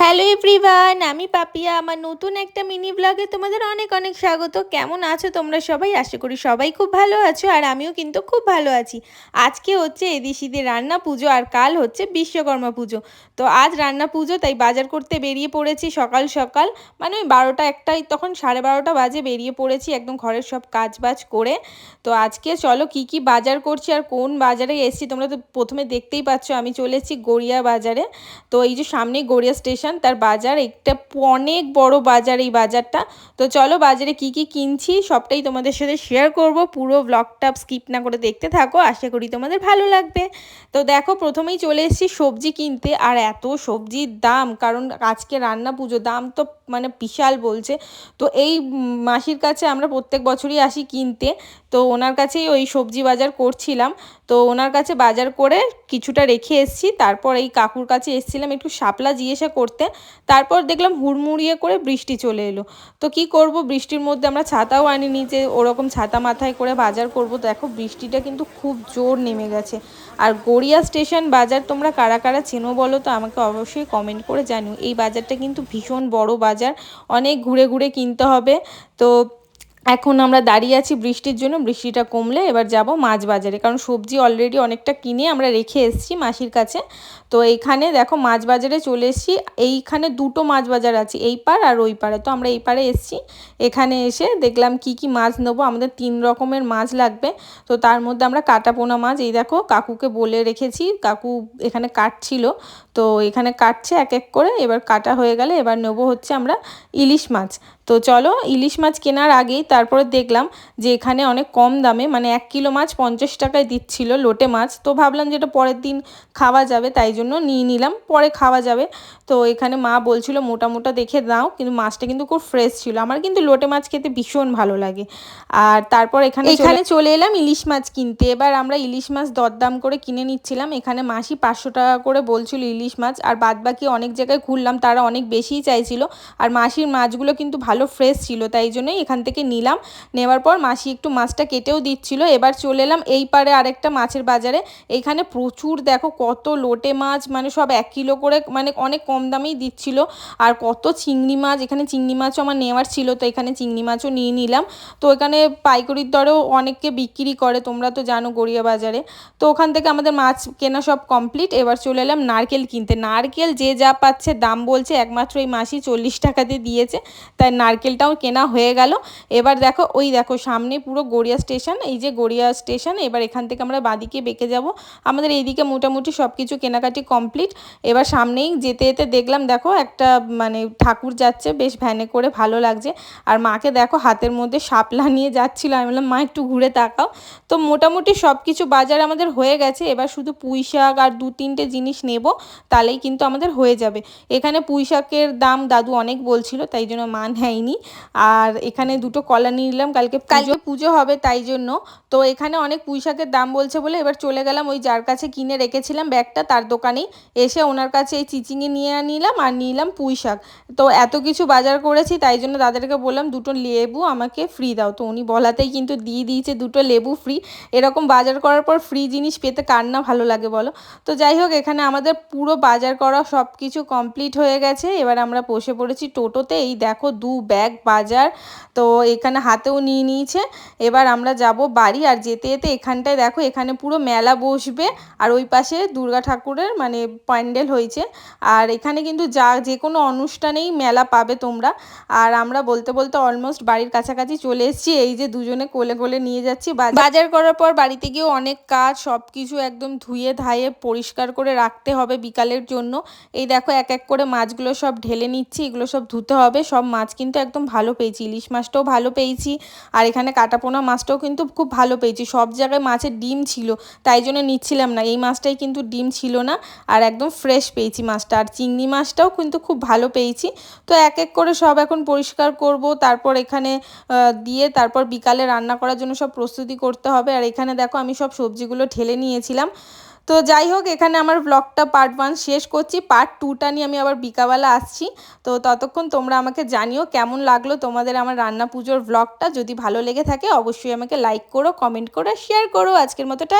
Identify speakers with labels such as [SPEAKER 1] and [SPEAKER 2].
[SPEAKER 1] Hello everyone আমি পাপিয়া। আমার নতুন একটা মিনি ব্লগে তোমাদের অনেক অনেক স্বাগত। কেমন আছো তোমরা সবাই? আশা করি সবাই খুব ভালো আছো আর আমিও কিন্তু খুব ভালো আছি। আজকে হচ্ছে এদিশিদের রান্না পুজো আর কাল হচ্ছে বিশ্বকর্মা পুজো। তো আজ রান্না পুজো, তাই বাজার করতে বেরিয়ে পড়েছি সকাল সকাল। মানে ওই বারোটা একটাই, তখন সাড়ে বারোটা বাজে বেরিয়ে পড়েছি একদম ঘরের সব কাজ বাজ করে। তো আজকে চলো কি কি বাজার করছি আর কোন বাজারে এসেছি তোমরা তো প্রথমে দেখতেই পাচ্ছ, আমি চলে এসেছি গড়িয়া বাজারে। তো এই যে সামনে গড়িয়া স্টেশন স্টেশন তার বাজার, একটা অনেক বড় বাজার এই বাজারটা। তো চলো বাজারে কি কি কিনছি, সবটাই তোমাদের সাথে শেয়ার করব। পুরো ব্লগটা স্কিপ না করে দেখতে থাকো, আশা করি তোমাদের ভালো লাগবে। তো দেখো, প্রথমেই চলে এসেছি সবজি কিনতে। আর এত সবজির দাম, কারণ আজকে রান্না পুজো, দাম তো মানে বিশাল বলছে। তো এই মাসির কাছে আমরা প্রত্যেক বছরই আসি কিনতে। তো ওনার কাছেই ওই সবজি বাজার করছিলাম। তো ওনার কাছে বাজার করে কিছুটা রেখে এসেছি। তারপর এই কাকুর কাছে এসেছিলাম একটু শাপলা জিজ্ঞাসা করতে। তারপর দেখলাম হুড়মুড়িয়ে করে বৃষ্টি চলে এলো। তো কি করব? বৃষ্টির মধ্যে আমরা ছাতাও আনিনি যে ওরকম ছাতা মাথায় করে বাজার করব। দেখো বৃষ্টিটা কিন্তু খুব জোর নেমে গেছে। আর গড়িয়া স্টেশন বাজার তোমরা কারা কারা চেনো বলো তো? আমাকে অবশ্যই কমেন্ট করে জানিও। এই বাজারটা কিন্তু ভীষণ বড় বাজার। অনেক ঘুরে ঘুরে কিনতে হবে। তো এখন আমরা দাঁড়িয়ে আছি বৃষ্টির জন্য। বৃষ্টিটা কমলে এবার যাব মাছ বাজারে কারণ সবজি অলরেডি অনেকটা কিনে আমরা রেখে এসেছি মাসির কাছে। তো এইখানে দেখো মাছ বাজারে চলে এসেছি। এইখানে দুটো মাছ বাজার আছে, এই পার আর ওই পারে তো আমরা এই পারে এসেছি। এখানে এসে দেখলাম কি কি মাছ নেব। আমাদের তিন রকমের মাছ লাগবে। তো তার মধ্যে আমরা কাটা পোনা মাছ, এই দেখো কাকুকে বলে রেখেছি। কাকু এখানে কাটছিল। তো এখানে কাটছে এক এক করে। এবার কাটা হয়ে গেলে এবার নেব হচ্ছে আমরা ইলিশ মাছ। তো চলো ইলিশ মাছ কেনার আগেই তারপরে দেখলাম যে এখানে অনেক কম দামে মানে এক কিলো মাছ পঞ্চাশ টাকায় দিচ্ছিল লোটে মাছ। তো ভাবলাম যেটা পরের দিন খাওয়া যাবে, তাই জন্য নিয়ে নিলাম, পরে খাওয়া যাবে। তো এখানে মা বলছিল, মোটা মোটা দেখে দাও। কিন্তু মাছটা কিন্তু খুব ফ্রেশ ছিল। আমার কিন্তু লোটে মাছ খেতে ভীষণ ভালো লাগে। আর তারপর এখানে এখানে চলে এলাম ইলিশ মাছ কিনতে। এবার আমরা ইলিশ মাছ দরদাম করে কিনে নিচ্ছিলাম। এখানে মাসি পাঁচশো টাকা করে বলছিল ইলিশ মাছ। আর বাদ বাকি অনেক জায়গায় ঘুরলাম, তারা অনেক বেশিই চাইছিল। আর মাসির মাছগুলো কিন্তু ভালো ফ্রেশ ছিল, তাই জন্যই এখান থেকে নিলাম। নেওয়ার পর মাসি একটু মাছটা কেটেও দিচ্ছিল। এবার চলে এলাম এই পারে আরেকটা মাছের বাজারে। এখানে প্রচুর দেখো কত লোটে মাছ মানে সব এক কিলো করে মানে অনেক কম দামেই দিচ্ছিল। আর কত চিংড়ি মাছ, এখানে চিংড়ি মাছও আমার নেওয়ার ছিল, তো এখানে চিংড়ি মাছও নিয়ে নিলাম। তো এখানে পাইকারির দরেও অনেককে বিক্রি করে, তোমরা তো জানো গড়িয়া বাজারে। তো ওখান থেকে আমাদের মাছ কেনা সব কমপ্লিট এবার চলে এলাম নারকেল কিনতে। নারকেল যে যা পাচ্ছে, দাম বলছে একমাত্র এই মাসি চল্লিশ টাকাতে দিয়েছে। তাই নারকেলটাও কেনা হয়ে গেল। এবার দেখো, ওই দেখো, সামনে পুরো গড়িয়া স্টেশন, এই যে গড়িয়া স্টেশন, এবার এখান থেকে আমরা বাঁদিকে বেঁকে যাব। আমাদের এইদিকে মোটামুটি সব কিছু কেনাকাটি কমপ্লিট। এবার সামনেই যেতে যেতে দেখলাম, দেখো, একটা মানে ঠাকুর যাচ্ছে, বেশ ভ্যানে করে ভালো লাগছে। আর মাকে দেখো, হাতের মধ্যে শাপলা নিয়ে যাচ্ছিল। আমি বললাম, মা, একটু ঘুরে তাকাও। তো মোটামুটি সব কিছু বাজার আমাদের হয়ে গেছে। এবার শুধু পুঁই শাক আর দু তিনটে জিনিস নেব, তাহলেই কিন্তু আমাদের হয়ে যাবে। এখানে পুঁই শাকের দাম দাদু অনেক বলছিল, তাই জন্য মান মা নেয়নি আর এখানে দুটো কলা নিয়ে নিলাম। কালকে কালকে পুজো হবে তাই জন্য। তো এখানে অনেক পুঁই শাকের দাম বলছে বলে এবার চলে গেলাম ওই যার কাছে কিনে রেখেছিলাম ব্যাগটা তার দোকানেই। এসে ওনার কাছে এই চিচিংয়ে নিয়ে নিলাম আর নিলাম পুঁই শাক তো এত কিছু বাজার করেছি তাই জন্য দাদাকে বললাম দুটো লেবু আমাকে ফ্রি দাও। তো উনি বলাতেই কিন্তু দিয়ে দিয়েছে দুটো লেবু ফ্রি এরকম বাজার করার পর ফ্রি জিনিস পেতে কার না ভালো লাগে বলো? তো যাই হোক, এখানে আমাদের পুরো বাজার করা সব কিছু কমপ্লিট হয়ে গেছে। এবার আমরা বসে পড়েছি টোটোতে। এই দেখো দু ব্যাগ, বাজার, তো এখানে হাতেও নিয়ে নিয়েছে। এবার আমরা যাব বাড়ি আর যেতে যেতে এখানটায় দেখো, এখানে পুরো মেলা বসবে আর ওই পাশে দুর্গা ঠাকুরের মানে প্যান্ডেল হয়েছে। আর এখানে কিন্তু যা যে কোনো অনুষ্ঠানেই মেলা পাবে তোমরা। আর আমরা বলতে বলতে অলমোস্ট বাড়ির কাছাকাছি চলে এসেছি। এই যে দুজনে কোলে কোলে নিয়ে যাচ্ছি বাজার। করার পর বাড়িতে গিয়েও অনেক কাজ সব কিছু একদম ধুয়ে ধায়ে পরিষ্কার করে রাখতে হবে বিকালের জন্য। এই দেখো এক এক করে মাছগুলো সব ঢেলে নিচ্ছি, এগুলো সব ধুতে হবে, সব মাছ কিন্তু একদম ভালো পেয়েছি, ইলিশ মাছটাও ভালো পেয়েছি, আর এখানে কাটাপোনা মাছটাও কিন্তু খুব ভালো পেয়েছি। সব জায়গায় মাছের ডিম ছিল, তাই জন্য নিচ্ছিলাম না। এই মাছটাই কিন্তু ডিম ছিল না, আর একদম ফ্রেশ পেয়েছি মাছটা। আর চিংড়ি মাছটাও কিন্তু খুব ভালো পেয়েছি। তো এক এক করে সব এখন পরিষ্কার করব, তারপর এখানে দিয়ে তারপর বিকালে রান্না করার জন্য সব প্রস্তুতি করতে হবে। আর এখানে দেখো আমি সব সবজিগুলো ঢেলে নিয়েছিলাম। তো যাই হোক, এখানে আমার ব্লগটা পার্ট ওয়ান শেষ করছি। পার্ট টুটা নিয়ে আমি আবার বিকাবেলা আসছি। তো ততক্ষণ তোমরা আমাকে জানিও কেমন লাগল তোমাদের আমার রান্না পুজোর ব্লগটা যদি ভালো লেগে থাকে, অবশ্যই আমাকে লাইক করো কমেন্ট করো শেয়ার করো। আজকের মতোটা